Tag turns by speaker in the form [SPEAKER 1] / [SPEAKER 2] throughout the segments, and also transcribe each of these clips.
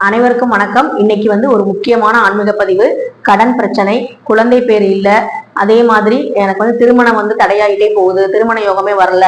[SPEAKER 1] அனைவருக்கும் வணக்கம். இன்னைக்கு வந்து ஒரு முக்கியமான ஆன்மீக பதிவு கடன் பிரச்சனை குழந்தை பேர் இல்லை அதே மாதிரி எனக்கு வந்து திருமணம் வந்து தடையாகிட்டே போகுது திருமண யோகமே வரல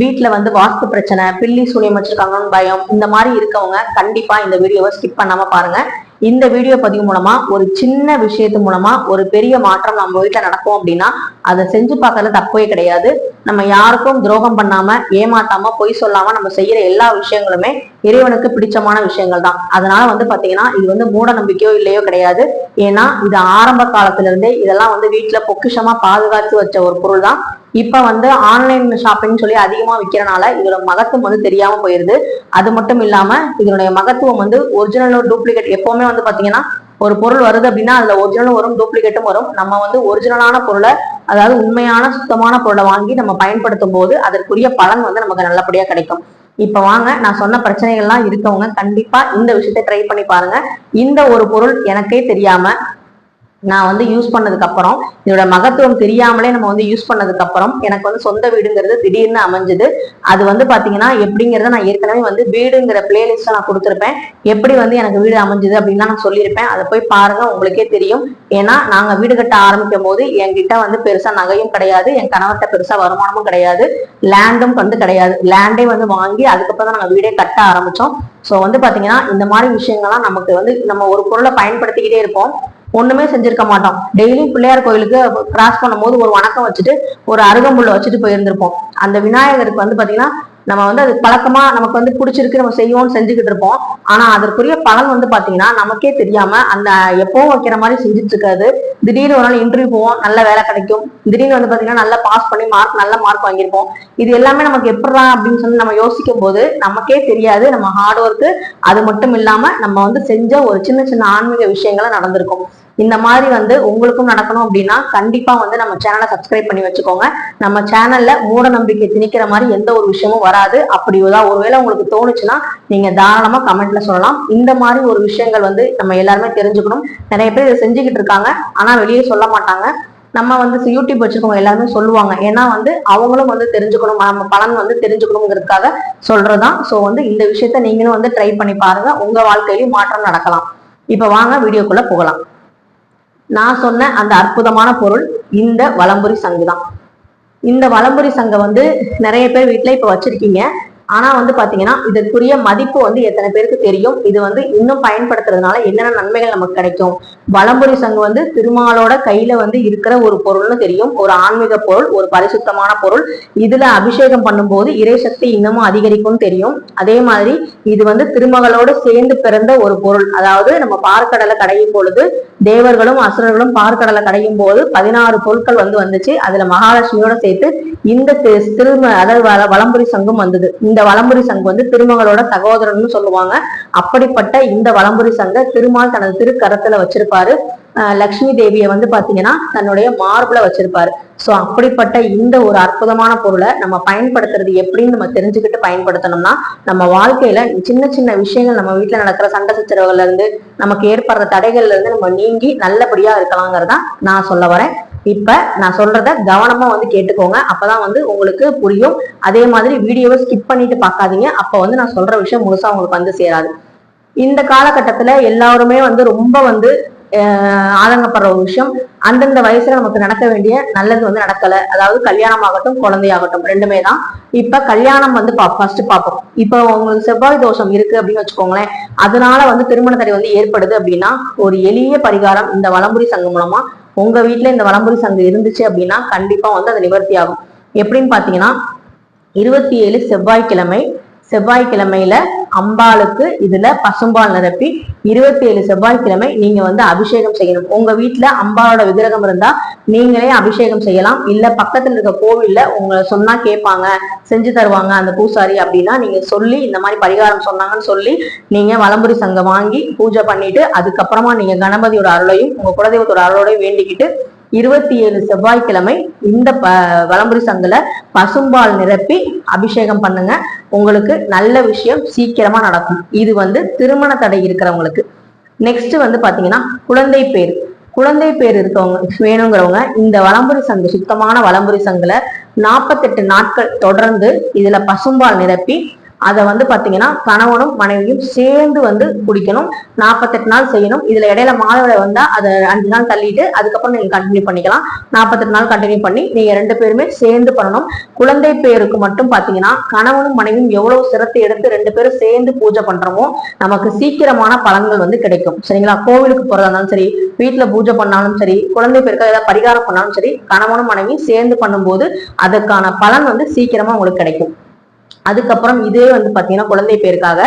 [SPEAKER 1] வீட்டில் வந்து வாஸ்து பிரச்சனை பில்லி சூனியம் வச்சிருக்காங்கன்னு பயம் இந்த மாதிரி இருக்கவங்க கண்டிப்பா இந்த வீடியோவை ஸ்கிப் பண்ணாம பாருங்க. இந்த வீடியோ பதிவு மூலமா ஒரு சின்ன விஷயத்து மூலமா ஒரு பெரிய மாற்றம் நம்ம வீட்டுல நடக்கும் அப்படின்னா அதை செஞ்சு பார்க்கறது தப்பே கிடையாது. நம்ம யாருக்கும் துரோகம் பண்ணாம ஏமாத்தாம பொய் சொல்லாம நம்ம செய்யற எல்லா விஷயங்களுமே இறைவனுக்கு பிடிச்சமான விஷயங்கள் தான். அதனால வந்து பாத்தீங்கன்னா இது வந்து மூட நம்பிக்கையோ இல்லையோ கிடையாது. ஏன்னா இது ஆரம்ப காலத்துல இருந்தே இதெல்லாம் வந்து வீட்டுல பொக்கிஷமா பாதுகாத்து வச்ச ஒரு பொருள் தான். இப்போ வந்து ஆன்லைன் ஷாப்பிங் சொல்லி அதிகமாக விற்கிறனால இதோட மகத்துவம் வந்து தெரியாம போயிருது. அது மட்டும் இல்லாம இதனுடைய மகத்துவம் வந்து ஒரிஜினல் டூப்ளிகேட் எப்பவுமே வந்து பாத்தீங்கன்னா ஒரு பொருள் வருது அப்படின்னா அதுல ஒரிஜினலும் வரும் டூப்ளிகேட்டும் வரும். நம்ம வந்து ஒரிஜினலான பொருளை அதாவது உண்மையான சுத்தமான பொருளை வாங்கி நம்ம பயன்படுத்தும் போது அதற்குரிய பலன் வந்து நமக்கு நல்லபடியா கிடைக்கும். இப்ப வாங்க நான் சொன்ன பிரச்சனைகள்லாம் இருக்கவங்க கண்டிப்பா இந்த விஷயத்தை ட்ரை பண்ணி பாருங்க. இந்த ஒரு பொருள் எனக்கே தெரியாம நான் வந்து யூஸ் பண்ணதுக்கு அப்புறம் இதோட மகத்துவம் தெரியாமலே நம்ம வந்து யூஸ் பண்ணதுக்கு அப்புறம் எனக்கு வந்து சொந்த வீடுங்கிறது திடீர்னு அமைஞ்சது. அது வந்து பாத்தீங்கன்னா எப்படிங்கிறத நான் ஏற்கனவே வந்து வீடுங்கிற பிளேலிஸ்ட நான் கொடுத்துருப்பேன். எப்படி வந்து எனக்கு வீடு அமைஞ்சது அப்படின்னு நான் சொல்லியிருப்பேன். அதை போய் பாருங்க உங்களுக்கே தெரியும். ஏன்னா நாங்க வீடு கட்ட ஆரம்பிக்கும் போது என்கிட்ட வந்து பெருசா நகையும் கிடையாது என் கணவர்கிட்ட பெருசா வருமானமும் கிடையாது லேண்டும் வந்து கிடையாது. லேண்டே வந்து வாங்கி அதுக்கப்புறம் தான் நாங்க வீடே கட்ட ஆரம்பிச்சோம். சோ வந்து பாத்தீங்கன்னா இந்த மாதிரி விஷயங்கள்லாம் நமக்கு வந்து நம்ம ஒரு பொருளை பயன்படுத்திக்கிட்டே இருப்போம். ஒண்ணுமே செஞ்சிருக்க மாட்டோம். டெய்லியும் பிள்ளையார் கோயிலுக்கு கிராஸ் பண்ணும்போது ஒரு வணக்கம் வச்சுட்டு ஒரு அருகம்புல்ல வச்சுட்டு போயிருந்திருப்போம். அந்த விநாயகருக்கு வந்து பாத்தீங்கன்னா நம்ம வந்து அது பழக்கமா நமக்கு வந்து பிடிச்சிருக்கு நம்ம செய்வோம்னு செஞ்சுக்கிட்டு இருப்போம். ஆனா அதற்குரிய பலன் வந்து பாத்தீங்கன்னா நமக்கே தெரியாம அந்த எப்பவும் வைக்கிற மாதிரி செஞ்சுட்டு இருக்காது. திடீர்னு ஒரு நாள் இன்டர்வியூ போவோம் நல்ல வேலை கிடைக்கும். திடீர்னு வந்து பாத்தீங்கன்னா நல்லா பாஸ் பண்ணி மார்க் நல்ல மார்க் வாங்கியிருப்போம். இது எல்லாமே நமக்கு எப்படா அப்படின்னு சொல்லி நம்ம யோசிக்கும் போது நமக்கே தெரியாது. நம்ம ஹார்ட் ஒர்க்கு அது மட்டும் இல்லாம நம்ம வந்து செஞ்ச ஒரு சின்ன சின்ன ஆன்மீக விஷயங்களும் நடந்திருக்கும். இந்த மாதிரி வந்து உங்களுக்கும் நடக்கணும் அப்படின்னா கண்டிப்பா வந்து நம்ம சேனலை சப்ஸ்கிரைப் பண்ணி வச்சுக்கோங்க. நம்ம சேனல்ல மூட நம்பிக்கை திணிக்கிற மாதிரி எந்த ஒரு விஷயமும் வராது. அப்படி ஏதாவது ஒருவேளை உங்களுக்கு தோணுச்சுன்னா நீங்க தாராளமா கமெண்ட்ல சொல்லலாம். இந்த மாதிரி ஒரு விஷயங்கள் வந்து நம்ம எல்லாருமே தெரிஞ்சுக்கணும். நிறைய பேர் இதை செஞ்சுக்கிட்டு இருக்காங்க. ஆனா வெளியே சொல்ல மாட்டாங்க. நம்ம வந்து யூடியூப் வச்சுக்கவங்க எல்லாருமே சொல்லுவாங்க. ஏன்னா வந்து அவங்களும் வந்து தெரிஞ்சுக்கணும். நம்ம பலன் வந்து தெரிஞ்சுக்கணுங்கிறதுக்காக சொல்றதுதான். ஸோ வந்து இந்த விஷயத்த நீங்களும் வந்து ட்ரை பண்ணி பாருங்க. உங்க வாழ்க்கையிலும் மாற்றம் நடக்கலாம். இப்ப வாங்க வீடியோக்குள்ள போகலாம். நான் சொன்ன அந்த அற்புதமான பொருள் இந்த வலம்புரி சங்கு தான். இந்த வலம்புரி சங்கை வந்து நிறைய பேர் வீட்டுல இப்ப வச்சிருக்கீங்க. ஆனா வந்து பாத்தீங்கன்னா இதற்குரிய மதிப்பு வந்து எத்தனை பேருக்கு தெரியும்? இது வந்து இன்னும் பயன்படுத்துறதுனால என்னென்ன நன்மைகள் நமக்கு கிடைக்கும்? வலம்புரி சங்கு வந்து திருமாலோட கையில வந்து இருக்கிற ஒரு பொருள்னு தெரியும். ஒரு ஆன்மீக பொருள் ஒரு பரிசுத்தமான பொருள். இதுல அபிஷேகம் பண்ணும்போது இறை சக்தி இன்னமும் அதிகரிக்கும் தெரியும். அதே மாதிரி இது வந்து திருமகளோடு சேர்ந்து பிறந்த ஒரு பொருள். அதாவது நம்ம பார்க்கடலை கடையும் பொழுது தேவர்களும் அசுரர்களும் பார்க்கடலை கடையும் போது பதினாறு பொருட்கள் வந்து வந்துச்சு. அதுல மகாலட்சுமியோட சேர்த்து இந்த திரும அதாவது வலம்புரி சங்கம் வந்தது. இந்த வலம்புரி சங்கு வந்து திருமகளோட சகோதரன் சொல்லுவாங்க. அப்படிப்பட்ட இந்த வலம்புரி சங்க திருமால் தனது திருக்கரத்துல வச்சிருப்பாரு. லக்ஷ்மி தேவியை வந்து பாத்தீங்கன்னா தன்னுடைய மார்புல வச்சிருப்பாரு. ஸோ அப்படிப்பட்ட இந்த ஒரு அற்புதமான பொருளை நம்ம பயன்படுத்துறது எப்படின்னு நம்ம தெரிஞ்சுக்கிட்டு பயன்படுத்தணும்னா நம்ம வாழ்க்கையில சின்ன சின்ன விஷயங்கள் நம்ம வீட்டுல நடக்கிற சண்டை சச்சரவுகள்ல இருந்து நமக்கு ஏற்படுற தடைகள்ல இருந்து நம்ம நீங்கி நல்லபடியா இருக்கலாங்கிறதா நான் சொல்ல வரேன். இப்ப நான் சொல்றத கவனமா வந்து கேட்டுக்கோங்க. அப்பதான் வந்து உங்களுக்கு புரியும். அதே மாதிரி வீடியோவை ஸ்கிப் பண்ணிட்டு பார்க்காதீங்க. அப்ப வந்து நான் சொல்ற விஷயம் முழுசா உங்களுக்கு வந்து சேராது. இந்த காலகட்டத்துல எல்லாருமே வந்து ரொம்ப வந்து ஆதங்கப்படுற ஒரு விஷயம். அந்தந்த வயசுல நமக்கு நடக்க வேண்டிய நல்லது வந்து நடக்கல. அதாவது கல்யாணம் ஆகட்டும் குழந்தையாகட்டும் ரெண்டுமே தான். இப்ப கல்யாணம் வந்து பா ஃபர்ஸ்ட் பார்ப்போம். இப்ப உங்களுக்கு செவ்வாய் தோஷம் இருக்கு அப்படின்னு வச்சுக்கோங்களேன். அதனால வந்து திருமண தடை வந்து ஏற்படுது அப்படின்னா ஒரு எளிய பரிகாரம் இந்த வளம்புரி சங்கம் மூலமா உங்க வீட்டுல இந்த வளம்புரி சங்கு இருந்துச்சு அப்படின்னா கண்டிப்பா வந்து அது நிவர்த்தி ஆகும். எப்படின்னு பாத்தீங்கன்னா இருபத்தி ஏழு செவ்வாய்க்கிழமை செவ்வாய்க்கிழமையில அம்பாளுக்கு இதுல பசும்பால் நிரப்பி இருபத்தி ஏழு செவ்வாய்க்கிழமை நீங்க வந்து அபிஷேகம் செய்யணும். உங்க வீட்டுல அம்பாளோட விக்கிரகம் இருந்தா நீங்களே அபிஷேகம் செய்யலாம். இல்ல பக்கத்துல இருக்க கோவில்ல உங்களை சொன்னா கேட்பாங்க செஞ்சு தருவாங்க அந்த பூசாரி அப்படின்னா நீங்க சொல்லி இந்த மாதிரி பரிகாரம் சொன்னாங்கன்னு சொல்லி நீங்க வலம்புரி சங்கம் வாங்கி பூஜை பண்ணிட்டு அதுக்கப்புறமா நீங்க கணபதியோட அருளையும் உங்க குலதெய்வத்தோட அருளையும் வேண்டிக்கிட்டு இருபத்தி ஏழு செவ்வாய்க்கிழமை இந்த ப வலம்புரி சங்குல பசும்பால் நிரப்பி அபிஷேகம் பண்ணுங்க. உங்களுக்கு நல்ல விஷயம் சீக்கிரமா நடக்கும். இது வந்து திருமண தடை இருக்கிறவங்களுக்கு. நெக்ஸ்ட் வந்து பாத்தீங்கன்னா குழந்தை பேர் குழந்தை பேர் இருக்கவங்க வேணுங்கிறவங்க இந்த வளம்புரி சங்கு சுத்தமான வளம்புரி சங்குல நாற்பத்தெட்டு நாட்கள் தொடர்ந்து இதுல பசும்பால் நிரப்பி அதை வந்து பாத்தீங்கன்னா கணவனும் மனைவியும் சேர்ந்து வந்து குடிக்கணும். நாற்பத்தெட்டு நாள் செய்யணும். இதுல இடையில மாதவிட வந்தா அதை அஞ்சு நாள் தள்ளிட்டு அதுக்கப்புறம் நீங்க கண்டினியூ பண்ணிக்கலாம். நாற்பத்தெட்டு நாள் கண்டினியூ பண்ணி நீங்க ரெண்டு பேருமே சேர்ந்து பண்ணணும். குழந்தை பேருக்கு மட்டும் பாத்தீங்கன்னா கணவனும் மனைவியும் எவ்வளவு சிரத்தை எடுத்து ரெண்டு பேரும் சேர்ந்து பூஜை பண்றோமோ நமக்கு சீக்கிரமான பலன்கள் வந்து கிடைக்கும். சரிங்களா? கோவிலுக்கு போறதா இருந்தாலும் சரி வீட்டுல பூஜை பண்ணாலும் சரி குழந்தை பேருக்கு ஏதாவது பரிகாரம் பண்ணாலும் சரி கணவனும் மனைவியும் சேர்ந்து பண்ணும்போது அதற்கான பலன் வந்து சீக்கிரமா உங்களுக்கு கிடைக்கும். அதுக்கப்புறம் இதே வந்து பாத்தீங்கன்னா குழந்தை பேருக்காக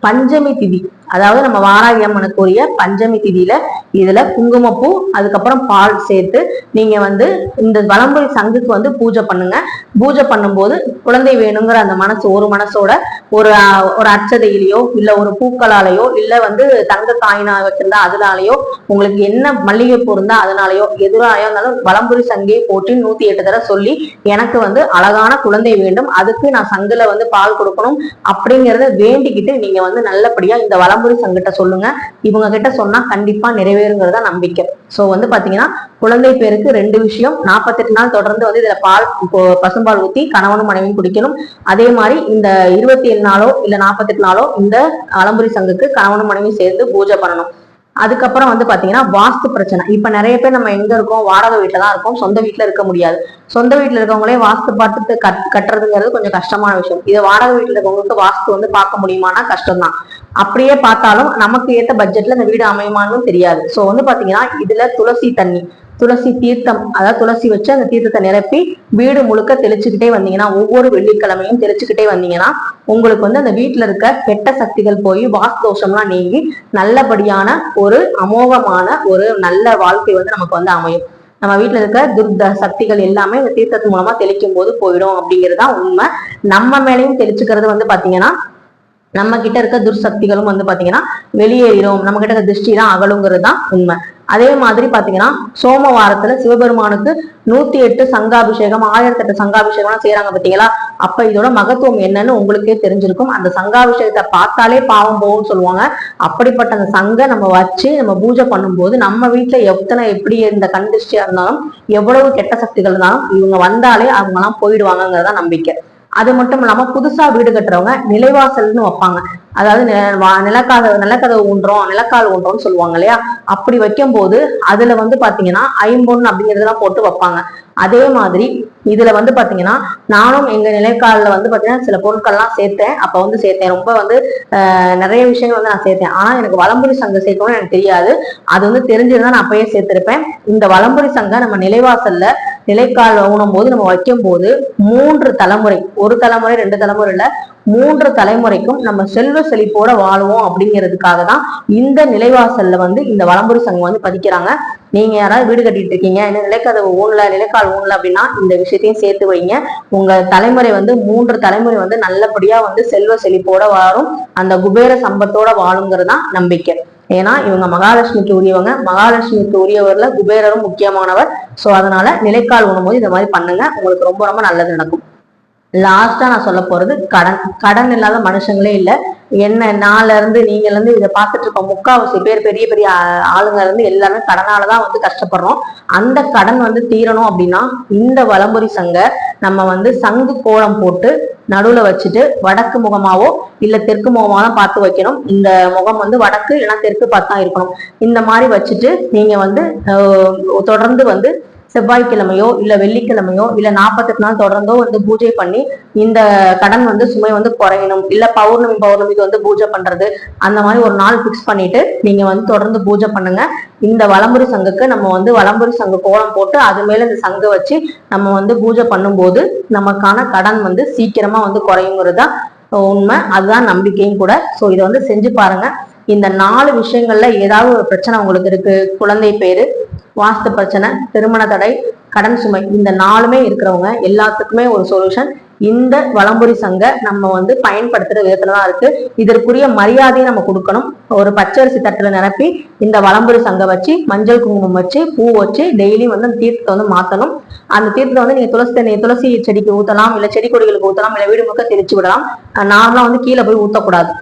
[SPEAKER 1] பஞ்சமி திதி. அதாவது நம்ம வாராகி அம்மனுக்குரிய பஞ்சமி திதியில இதுல குங்குமப்பூ அதுக்கப்புறம் பால் சேர்த்து நீங்க வந்து இந்த வலம்புரி சங்குக்கு வந்து பூஜை பண்ணுங்க. பூஜை பண்ணும்போது குழந்தை வேணுங்கிற அந்த மனசு ஒரு மனசோட ஒரு ஒரு அச்சதையிலையோ இல்ல ஒரு பூக்களாலேயோ இல்ல வந்து தங்க காயினா வச்சிருந்தா அதனாலயோ உங்களுக்கு என்ன மல்லிகைப்பூ இருந்தா அதனாலயோ எதிராயோ இருந்தாலும் வலம்புரி சங்கே போட்டு நூத்தி எட்டு தடவை சொல்லி எனக்கு வந்து அழகான குழந்தை வேண்டும். அதுக்கு நான் சங்குல வந்து பால் கொடுக்கணும். அப்படிங்கறத வேண்டிக்கிட்டு நீங்க வந்து நல்லபடியா இந்த வளம் சங்கிட்ட சொல்லுங்க. இவங்க கிட்ட சொன்னா கண்டிப்பா நிறைவேறுங்கிறதா நம்பிக்கை. சோ வந்து பாத்தீங்கன்னா குழந்தை பேருக்கு ரெண்டு விஷயம். நாற்பத்தெட்டு நாள் தொடர்ந்து வந்து இதுல பால் பசும்பால் ஊத்தி கணவனும் மனைவியும் குடிக்கணும். அதே மாதிரி இந்த இருபத்தி ஏழு நாளோ இல்ல நாற்பத்தெட்டு நாளோ இந்த அலம்புரி சங்குக்கு கணவனும் மனைவியும் சேர்ந்து பூஜை பண்ணணும். அதுக்கப்புறம் வந்து பாத்தீங்கன்னா வாஸ்து பிரச்சனை. இப்ப நிறைய பேர் நம்ம எங்க இருக்கோம்? வாடகை வீட்டுல தான் இருக்கோம். சொந்த வீட்டுல இருக்க முடியாது. சொந்த வீட்டுல இருக்கவங்களே வாஸ்து பார்த்து கட் கட்டுறதுங்கிறது கொஞ்சம் கஷ்டமான விஷயம். இதை வாடகை வீட்டுல இருக்கவங்களுக்கு வாஸ்து வந்து பார்க்க முடியுமானா கஷ்டம்தான். அப்படியே பார்த்தாலும் நமக்கு ஏத்த பட்ஜெட்ல இந்த வீடு அமையுமான்னு தெரியாது. சோ வந்து பாத்தீங்கன்னா இதுல துளசி தண்ணி துளசி தீர்த்தம் அதாவது துளசி வச்சு அந்த தீர்த்தத்தை நிரப்பி வீடு முழுக்க தெளிச்சுக்கிட்டே வந்தீங்கன்னா ஒவ்வொரு வெள்ளிக்கிழமையும் தெளிச்சுக்கிட்டே வந்தீங்கன்னா உங்களுக்கு வந்து அந்த வீட்டுல இருக்க கெட்ட சக்திகள் போய் வாஸ்து தோஷம்லாம் நீங்கி நல்லபடியான ஒரு அமோகமான ஒரு நல்ல வாழ்க்கை வந்து நமக்கு வந்து அமையும். நம்ம வீட்டுல இருக்க துர்த சக்திகள் எல்லாமே இந்த தீர்த்தத்து மூலமா தெளிக்கும் போது போயிடும் அப்படிங்கிறது தான் உண்மை. நம்ம மேலேயும் தெளிச்சுக்கிறது வந்து பாத்தீங்கன்னா நம்ம கிட்ட இருக்க துர்சக்திகளும் வந்து பாத்தீங்கன்னா வெளியேறும் நம்ம கிட்ட இருக்க திருஷ்டி தான் அகலுங்கிறது தான் உண்மை. அதே மாதிரி பாத்தீங்கன்னா சோமவாரத்துல சிவபெருமானுக்கு நூத்தி எட்டு சங்காபிஷேகம் ஆயிரத்தி எட்டு சங்காபிஷேகம்லாம் செய்யறாங்க பாத்தீங்களா? அப்ப இதோட மகத்துவம் என்னன்னு உங்களுக்கே தெரிஞ்சிருக்கும். அந்த சங்காபிஷேகத்தை பார்த்தாலே பாவம் போகும்னு சொல்லுவாங்க. அப்படிப்பட்ட அந்த சங்க நம்ம வச்சு நம்ம பூஜை பண்ணும்போது நம்ம வீட்டுல எத்தனை எப்படி இந்த கண் திருஷ்டியா இருந்தாலும் எவ்வளவு கெட்ட சக்திகள் இருந்தாலும் இவங்க வந்தாலே அவங்க எல்லாம் போயிடுவாங்கங்கிறதா நம்பிக்கை. அது மட்டும் இல்லாம புதுசா வீடு கட்டுறவங்க நிலைவாசல்னு வைப்பாங்க. அதாவது நிலக்காத நிலக்கதவு ஊன்றோம் நிலக்கால் ஊன்றோம்னு சொல்லுவாங்க இல்லையா? அப்படி வைக்கும்போது அதுல வந்து பாத்தீங்கன்னா ஐம்பொன் அப்படிங்கறதெல்லாம் போட்டு வைப்பாங்க. அதே மாதிரி இதுல வந்து பாத்தீங்கன்னா நானும் எங்க நிலைக்காலில் வந்து பாத்தீங்கன்னா சில பொருட்கள்லாம் சேர்த்தேன். அப்ப வந்து சேர்த்தேன். ரொம்ப வந்து நிறைய விஷயங்கள் வந்து நான் சேர்த்தேன். ஆனா எனக்கு வலம்புரி சங்கம் சேர்க்கணும்னு எனக்கு தெரியாது. அது வந்து தெரிஞ்சிருந்தா நான் அப்பயே சேர்த்திருப்பேன். இந்த வலம்புரி சங்கம் நம்ம நிலைவாசல்ல நிலைக்கால் ஊனும் போது நம்ம வைக்கும் போது மூன்று தலைமுறை ஒரு தலைமுறை ரெண்டு தலைமுறை மூன்று தலைமுறைக்கும் நம்ம செல்வ செழிப்போட வாழுவோம் அப்படிங்கிறதுக்காக தான் இந்த நிலைவாசல்ல வந்து இந்த வளம்புரி சங்கம் வந்து பதிக்கிறாங்க. நீங்க யாராவது வீடு கட்டிட்டு இருக்கீங்க என்ன நிலைக்கதவு ஊன்ல நிலைக்கால் ஊன்ல அப்படின்னா இந்த விஷயத்தையும் சேர்த்து வைங்க. உங்க தலைமுறை வந்து மூன்று தலைமுறை வந்து நல்லபடியா வந்து செல்வ செழிப்போட வாழும் அந்த குபேர சம்பத்தோட வாழுங்கிறது தான் நம்பிக்கை. ஏன்னா இவங்க மகாலட்சுமிக்கு உரியவங்க. மகாலட்சுமிக்கு உரியவர்ல குபேரரும் முக்கியமானவர். ஸோ அதனால நிலைக்கால் உணவு இந்த மாதிரி பண்ணுங்க. உங்களுக்கு ரொம்ப ரொம்ப நல்லது நடக்கும். லாஸ்டா நான் சொல்ல போறது கடன். கடன் இல்லாத மனுஷங்களே இல்லை. என்ன நாள்ல இருந்து நீங்க இருந்து இதை பார்த்துட்டு இருக்க முக்காவாசி பேர் பெரிய பெரிய ஆளுங்க இருந்து எல்லாருமே கடனாலதான் வந்து கஷ்டப்படுறோம். அந்த கடன் வந்து தீரணும் அப்படின்னா இந்த வலம்புரி சங்க நம்ம வந்து சங்கு கோலம் போட்டு நடுவில் வச்சுட்டு வடக்கு முகமாவோ இல்லை தெற்கு முகமாவோ தான் பார்த்து வைக்கணும். இந்த முகம் வந்து வடக்கு இல்லைன்னா தெற்கு பார்த்து தான் இருக்கணும். இந்த மாதிரி வச்சுட்டு நீங்கள் வந்து தொடர்ந்து வந்து செவ்வாய்க்கிழமையோ இல்ல வெள்ளிக்கிழமையோ இல்ல நாற்பத்தெட்டு நாள் தொடர்ந்தோ வந்து பூஜை பண்ணி இந்த கடன் வந்து சுமை வந்து குறையணும். இல்ல பௌர்ணமி பௌர்ணமிக்கு வந்து பூஜை பண்றது. அந்த மாதிரி ஒரு நாள் ஃபிக்ஸ் பண்ணிட்டு நீங்க வந்து தொடர்ந்து பூஜை பண்ணுங்க. இந்த வளம்புரி சங்குக்கு நம்ம வந்து வளம்புரி சங்கு கோலம் போட்டு அது மேல இந்த சங்கை வச்சு நம்ம வந்து பூஜை பண்ணும்போது நமக்கான கடன் வந்து சீக்கிரமா வந்து குறையுங்கிறது தான் உண்மை. அதுதான் நம்பிக்கையும் கூட. சோ இதை வந்து செஞ்சு பாருங்க. இந்த நாலு விஷயங்கள்ல ஏதாவது ஒரு பிரச்சனை உங்களுக்கு இருக்கு குழந்தை பேரு வாஸ்து பிரச்சனை திருமண தடை கடன் சுமை இந்த நாலுமே இருக்கிறவங்க எல்லாத்துக்குமே ஒரு சொல்யூஷன் இந்த வளம்புரி சங்க நம்ம வந்து பயன்படுத்துற விதத்துல தான் இருக்கு. இதற்குரிய மரியாதையை நம்ம கொடுக்கணும். ஒரு பச்சரிசி தட்டுல நிரப்பி இந்த வளம்புரி சங்க வச்சு மஞ்சள் குங்குமம் வச்சு பூ வச்சு டெய்லி வந்து அந்த தீர்த்தத்தை வந்து மாத்தணும். அந்த தீர்த்தத்தை வந்து நீங்க துளசி தண்ணி துளசி செடிக்கு ஊத்தலாம் இல்ல செடி கொடிகளுக்கு ஊத்தலாம் இல்ல வீடு முக்க தெளிச்சு விடலாம். நார்மலா வந்து கீழே போய் ஊத்தக்கூடாது.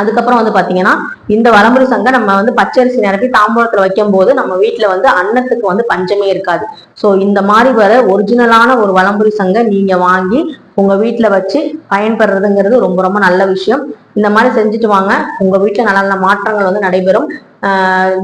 [SPEAKER 1] அதுக்கப்புறம் வந்து பாத்தீங்கன்னா இந்த வளமுறை சங்கை நம்ம வந்து பச்சரிசி நிரப்பி தாம்பூலத்துல வைக்கும் போது நம்ம வீட்டுல வந்து அன்னத்துக்கு வந்து பஞ்சமே இருக்காது. சோ இந்த மாதிரி வர ஒரிஜினலான ஒரு வளம்புரி சங்கை நீங்க வாங்கி உங்க வீட்டுல வச்சு பயன்பெறதுங்கிறது ரொம்ப ரொம்ப நல்ல விஷயம். இந்த மாதிரி செஞ்சுட்டு வாங்க. உங்க வீட்டுல நல்ல நல்ல மாற்றங்கள் வந்து நடைபெறும்.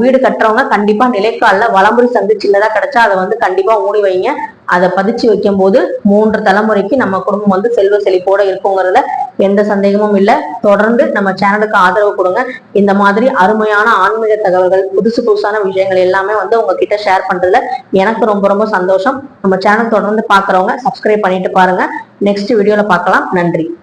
[SPEAKER 1] வீடு கட்டுறவங்க கண்டிப்பா நிலைக்கால வளம்புரி சங்கு சின்னதா கிடைச்சா அதை வந்து கண்டிப்பா மூடி வைங்க. அதை பதிச்சு வைக்கும் போது மூன்று தலைமுறைக்கு நம்ம குடும்பம் வந்து செல்வ செழிப்போட இருக்குங்கிறத எந்த சந்தேகமும் இல்லை. தொடர்ந்து நம்ம சேனலுக்கு ஆதரவு கொடுங்க. இந்த மாதிரி அருமையான ஆன்மீக தகவல்கள் புதுசு புதுசான விஷயங்கள் எல்லாமே வந்து உங்ககிட்ட ஷேர் பண்றதுல எனக்கு ரொம்ப ரொம்ப சந்தோஷம். நம்ம சேனல் தொடர்ந்து பாக்குறவங்க சப்ஸ்கிரைப் பண்ணிட்டு பாருங்க. நெக்ஸ்ட் வீடியோல பார்க்கலாம். நன்றி.